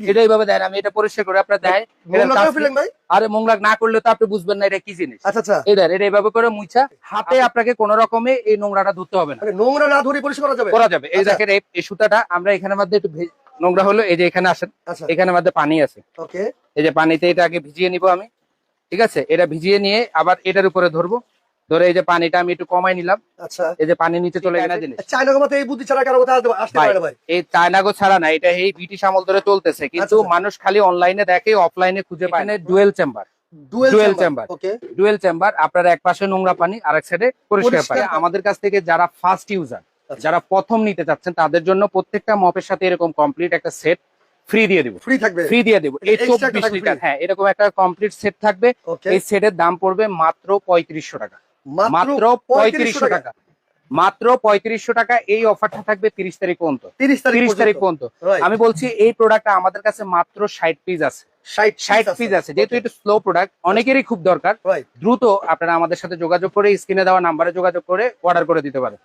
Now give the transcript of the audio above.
এটা এইভাবে দেন আমি এটা পরিষ্কার করে আপনার দেয়। আরে মোংলাক না করলে তো আপনি বুঝবেন না এটা কি জিনিস। আচ্ছা আচ্ছা। এটা এইভাবে করে মুছা হাতে আপনাকে কোন রকমে এই নোংরাটা ধরতে হবে না। নোংরা না ধরে পরিষ্কার করা যাবে? করা যাবে। এই আচ্ছা। দেখেন এই- সুতাটা আমরা এখানের মধ্যে একটু নোংরা হলো এই যে এখানে আসেন। আচ্ছা। এখানের মধ্যে পানি আছে। ওকে। এই যে পানিতে এটা আগে ভিজিয়ে নিব আমি। ঠিক আছে? এটা ভিজিয়ে নিয়ে আবার এটার উপরে ধরবো। ধরে এই যে পানিটা আমি একটু কমাই নিলাম। আচ্ছা। এই যে পানি নিচে চলে গেছে জিনিস। চায়না মতো এই বুদ্ধি ছাড়া কারও কথা আসতে আসতে পারে ভাই এই চায়নাগো ছাড়া না এটা এই ব্রিটিশ আমল ধরে চলতেছে। কিন্তু আচ্ছা। মানুষ খালি অনলাইনে দেখে অফলাইনে খুঁজে পায় না। Dual chamber dual chamber dual chamber আপনার এক পাশে নোংরা পানি আর এক সাইডে পরিষ্কার পরিষ্কার পানি। পানি। আমাদের কাছ থেকে যারা ফার্স্ট ইউজার আচ্ছা। যারা প্রথম নিতে চাচ্ছেন তাদের জন্য প্রত্যেকটা মপের সাথে এরকম কমপ্লিট একটা সেট ফ্রি দিয়ে দিব। ফ্রি থাকবে? ফ্রি দিয়ে দিব। এই চব্বিশ লিটার হ্যাঁ এরকম একটা কমপ্লিট সেট থাকবে। এই সেটের দাম পড়বে মাত্র পঁয়ত্রিশশো টাকা। মাত্র পঁয়ত্রিশশো টাকা। মাত্র পঁয়ত্রিশশো টাকা এই অফারটা থাকবে তিরিশ তারিখ পর্যন্ত। 30 তিরিশ তারিখ পর্যন্ত। আমি বলছি এই প্রোডাক্টটা আমাদের কাছে মাত্র ষাট পিস আছে। ষাট পিস আছে। যেহেতু এটা স্লো প্রোডাক্ট অনেকেরই খুব দরকার। দ্রুত আপনারা আমাদের সাথে যোগাযোগ করে স্ক্রিনে দেওয়া নাম্বারে যোগাযোগ করে অর্ডার করে দিতে পারেন।